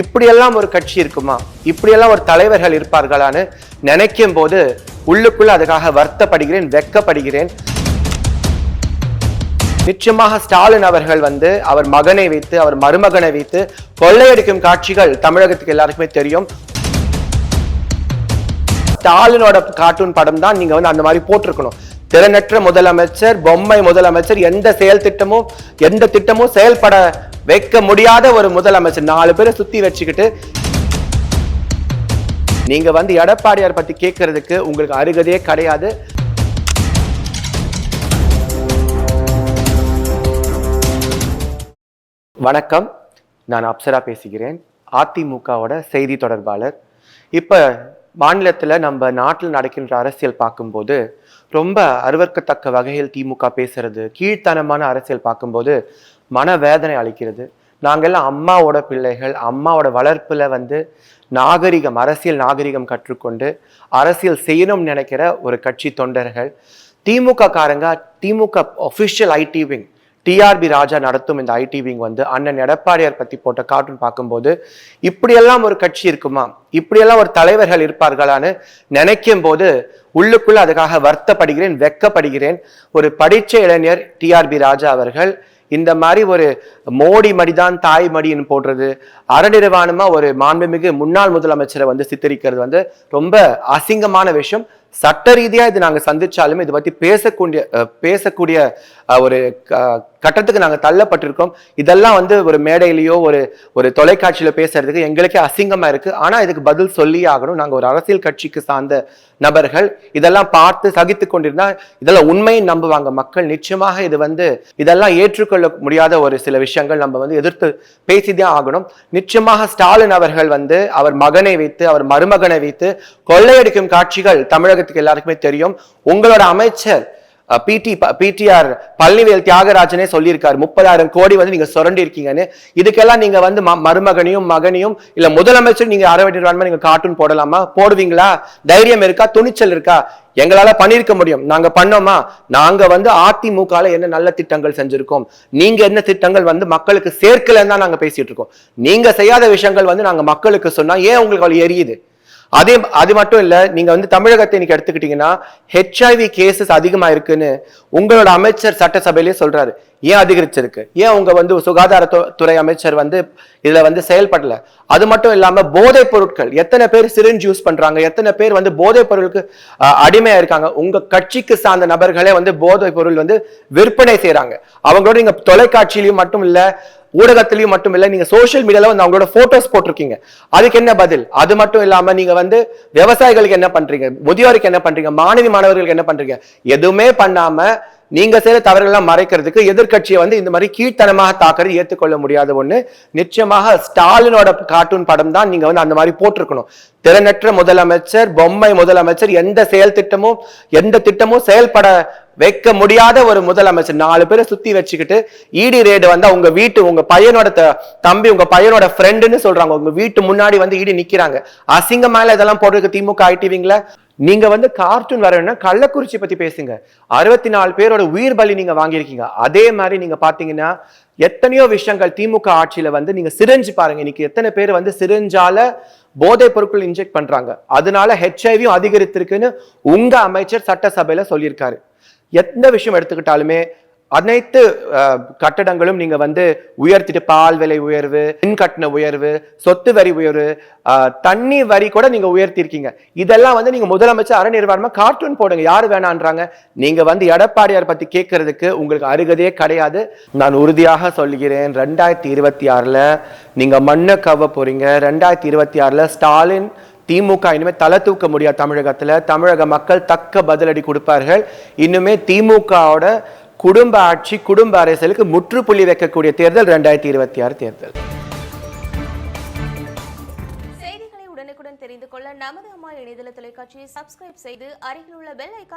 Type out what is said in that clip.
இப்படியெல்லாம் ஒரு கட்சி இருக்குமா? இப்படியெல்லாம் ஒரு தலைவர்கள் இருப்பார்களான்னு நினைக்கும் போது உள்ளுக்குள்ள அதுக்காக வருத்தப்படுகிறேன் வெட்கப்படுகிறேன் நிச்சயமாக ஸ்டாலின் அவர்கள் வந்து அவர் மகனை வைத்து அவர் மருமகனை வைத்து கொள்ளையடிக்கும் காட்சிகள் தமிழகத்துக்கு எல்லாருக்குமே தெரியும். ஸ்டாலினோட கார்ட்டூன் படம் தான் நீங்க வந்து அந்த மாதிரி போட்டிருக்கணும். திறனற்ற முதலமைச்சர் பொம்மை முதலமைச்சர் எந்த செயல் திட்டமும் எந்த திட்டமும் செயல்பட வைக்க முடியாத ஒரு முதலமைச்சர். நாலு பேரை சுத்தி வச்சுக்கிட்டு நீங்க வந்து எடப்பாடியார் பத்தி கேட்கறதுக்கு உங்களுக்கு அருகதையே கிடையாது. வணக்கம். நான் அப்சரா பேசுகிறேன். அதிமுகவோட செய்தி தொடர்பாளர். இப்போ மாநிலத்தில் நம்ம நாட்டில் நடக்கின்ற அரசியல் பார்க்கும்போது ரொம்ப அருவர்க்கத்தக்க வகையில் திமுக பேசுறது கீழ்த்தனமான அரசியல் பார்க்கும்போது மனவேதனை அளிக்கிறது. நாங்கள்லாம் அம்மாவோட பிள்ளைகள் அம்மாவோட வளர்ப்பில் வந்து நாகரிகம் அரசியல் நாகரிகம் கற்றுக்கொண்டு அரசியல் செய்யணும்னு நினைக்கிற ஒரு கட்சி தொண்டர்கள். திமுக காரங்க DMK official IT wing TRB Raja நடத்தும் இந்த ஐடி விங் வந்து அண்ணன் எடப்பாடியார் பற்றி போட்ட கார்ட்டூன் பார்க்கும்போது இப்படியெல்லாம் ஒரு கட்சி இருக்குமா? இப்படியெல்லாம் ஒரு தலைவர்கள் இருப்பார்களான்னு நினைக்கும் போது உள்ளுக்குள்ள அதுக்காக வருத்தப்படுகிறேன் வெட்கப்படுகிறேன் ஒரு படித்த இளைஞர் டிஆர்பி ராஜா அவர்கள் இந்த மாதிரி ஒரு மோடி மடிதான் தாய் மடின்னு போடுறது அறநிர்வாணமா ஒரு மாண்புமிகு முன்னாள் முதலமைச்சரை வந்து சித்தரிக்கிறது வந்து ரொம்ப அசிங்கமான விஷயம். சட்ட ரீதியாக இது நாங்கள் சந்திச்சாலுமே இதை பற்றி பேசக்கூடிய பேசக்கூடிய ஒரு க- கட்டத்துக்கு நாங்கள் தள்ளப்பட்டிருக்கோம். இதெல்லாம் வந்து ஒரு மேடையிலேயோ ஒரு ஒரு தொலைக்காட்சியில் பேசுறதுக்கு எங்களுக்கே அசிங்கமாக இருக்கு. ஆனால் இதுக்கு பதில் சொல்லியே ஆகணும். நாங்கள் ஒரு அரசியல் கட்சிக்கு சார்ந்த நபர்கள். இதெல்லாம் பார்த்து சகித்து கொண்டிருந்தா இதெல்லாம் உண்மையை நம்புவாங்க மக்கள். நிச்சயமாக இது வந்து இதெல்லாம் ஏற்றுக்கொள்ள முடியாத ஒரு சில விஷயங்கள் நம்ம வந்து எதிர்த்து பேசிதான் ஆகணும். நிச்சயமாக ஸ்டாலின் அவர்கள் வந்து அவர் மகனை வைத்து அவர் மருமகனை வைத்து கொள்ளையடிக்கும் காட்சிகள் தமிழகத்துக்கு எல்லாருக்குமே தெரியும். உங்களோட அமைச்சர் பிடி பிடிஆர் பழனிவேல் தியாகராஜனே சொல்லியிருக்காரு. முப்பதாயிரம் கோடி வந்து நீங்க சுரண்டி இருக்கீங்கன்னு இதுக்கெல்லாம் நீங்க வந்து ம- மருமகனையும் மகனையும் இல்ல முதலமைச்சர் நீங்க அறவெட்டிடுவான் நீங்க கார்ட்டூன் போடலாமா? போடுவீங்களா? தைரியம் இருக்கா? துணிச்சல் இருக்கா? எங்களால பண்ணிருக்க முடியும். நாங்க பண்ணோமா? நாங்க வந்து அதிமுகல என்ன நல்ல திட்டங்கள் செஞ்சிருக்கோம். நீங்க என்ன திட்டங்கள் வந்து மக்களுக்கு சேர்க்கலன்னு தான் நாங்க பேசிட்டு இருக்கோம். நீங்க செய்யாத விஷயங்கள் வந்து நாங்க மக்களுக்கு சொன்னா ஏன் உங்களுக்கு அவள் எரியுது? அதே அது மட்டும் இல்லை நீங்க வந்து தமிழகத்தை இன்னைக்கு எடுத்துக்கிட்டீங்கன்னா ஹெச்ஐவி கேசஸ் அதிகமா இருக்குன்னு உங்களோட அமைச்சர் சட்டசபையிலே சொல்றாரு. ஏன் அதிகரிச்சிருக்கு? ஏன் உங்க வந்து சுகாதாரத்து- துறை அமைச்சர் வந்து இதுல வந்து செயல்படல? அது மட்டும் இல்லாம போதைப் பொருட்கள் எத்தனை பேர் சிரிஞ்ச் யூஸ் பண்றாங்க? எத்தனை பேர் வந்து போதைப் பொருளுக்கு அடிமையாக அடிமையா இருக்காங்க? உங்க கட்சிக்கு சார்ந்த நபர்களே வந்து போதைப் பொருள் வந்து விற்பனை செய்கிறாங்க அவங்களோட நீங்க தொலைக்காட்சியிலையும் மட்டும் இல்லை ஊடகத்திலையும் மட்டும் இல்லை நீங்க சோஷியல் மீடியால வந்து அவங்களோட போட்டோஸ் போட்டிருக்கீங்க. அதுக்கு என்ன பதில்? அது மட்டும் இல்லாம நீங்க வந்து விவசாயிகளுக்கு என்ன பண்றீங்க? முதியோருக்கு என்ன பண்றீங்க? மாணவி மாணவர்களுக்கு என்ன பண்றீங்க? எதுவுமே பண்ணாம நீங்க செய்யற தவறுகள்லாம் மறைக்கிறதுக்கு எதிர்க்கட்சியை வந்து இந்த மாதிரி கீழ்த்தனமாக தாக்குறது ஏற்றுக்கொள்ள முடியாத ஒண்ணு. நிச்சயமாக ஸ்டாலினோட கார்ட்டூன் படம் தான் நீங்க வந்து அந்த மாதிரி போட்டிருக்கணும். திறனற்ற முதலமைச்சர் பொம்மை முதலமைச்சர் எந்த செயல் திட்டமும் எந்த திட்டமும் செயல்பட வைக்க முடியாத ஒரு முதலமைச்சர். நாலு பேரை சுத்தி வச்சுக்கிட்டு இடி ரேடு வந்தா உங்க வீட்டு உங்க பையனோட த- தம்பி உங்க பையனோட ஃப்ரெண்டுன்னு சொல்றாங்க. உங்க வீட்டு முன்னாடி வந்து இடி நிக்கிறாங்க. அசிங்கமால இதெல்லாம் போடுறதுக்கு திமுக ஆயிட்டுவீங்களா நீங்க வந்து கார்ட்டூன் வரணும்னா கள்ளக்குறிச்சி பத்தி பேசுங்க. அறுபத்தி நாலு பேரோட உயிர் பலி நீங்க வாங்கியிருக்கீங்க. அதே மாதிரி நீங்க பாத்தீங்கன்னா எத்தனையோ விஷயங்கள் திமுக ஆட்சியில வந்து நீங்க சிரிஞ்சு பாருங்க. இன்னைக்கு எத்தனை பேர் வந்து சிரிஞ்சால போதைப் பொருட்கள் இன்ஜெக்ட் பண்றாங்க. அதனால ஹெச்ஐவியும் அதிகரித்திருக்குன்னு உங்க அமைச்சர் சட்டசபையில சொல்லியிருக்காரு. எந்த விஷயம் எடுத்துக்கிட்டாலுமே அனைத்து கட்டடங்களும் நீங்க வந்து உயர்த்திட்டு பால் விலை உயர்வு மின் கட்டண உயர்வு சொத்து வரி உயர்வு தண்ணி வரி கூட நீங்க உயர்த்திருக்கீங்க. இதெல்லாம் வந்து நீங்க முதலமைச்சர் அரை கார்ட்டூன் போடுங்க. யாரு வேணான்றாங்க? நீங்க வந்து எடப்பாடியார் பத்தி கேட்கறதுக்கு உங்களுக்கு அருகதையே கிடையாது. நான் உறுதியாக சொல்கிறேன் ரெண்டாயிரத்தி இருபத்தி ஆறுல நீங்க மண்ணை கவ போறீங்க. ரெண்டாயிரத்தி இருபத்தி ஆறுல ஸ்டாலின் திமுக இனிமேல் தலை தூக்க முடியாது தமிழகத்தில். தமிழக மக்கள் தக்க பதிலடி கொடுப்பார்கள். இன்னுமே திமுகவோட குடும்ப ஆட்சி குடும்ப அரசியலுக்கு முற்றுப்புள்ளி வைக்கக்கூடிய தேர்தல் ரெண்டாயிரத்தி இருபத்தி ஆறு தேர்தல். செய்திகளை உடனுக்குடன் தெரிந்து கொள்ள நமது அம்மா இணையதள தொலைக்காட்சியை சப்ஸ்கிரைப் செய்து அருகில் உள்ள பெல் ஐக்கா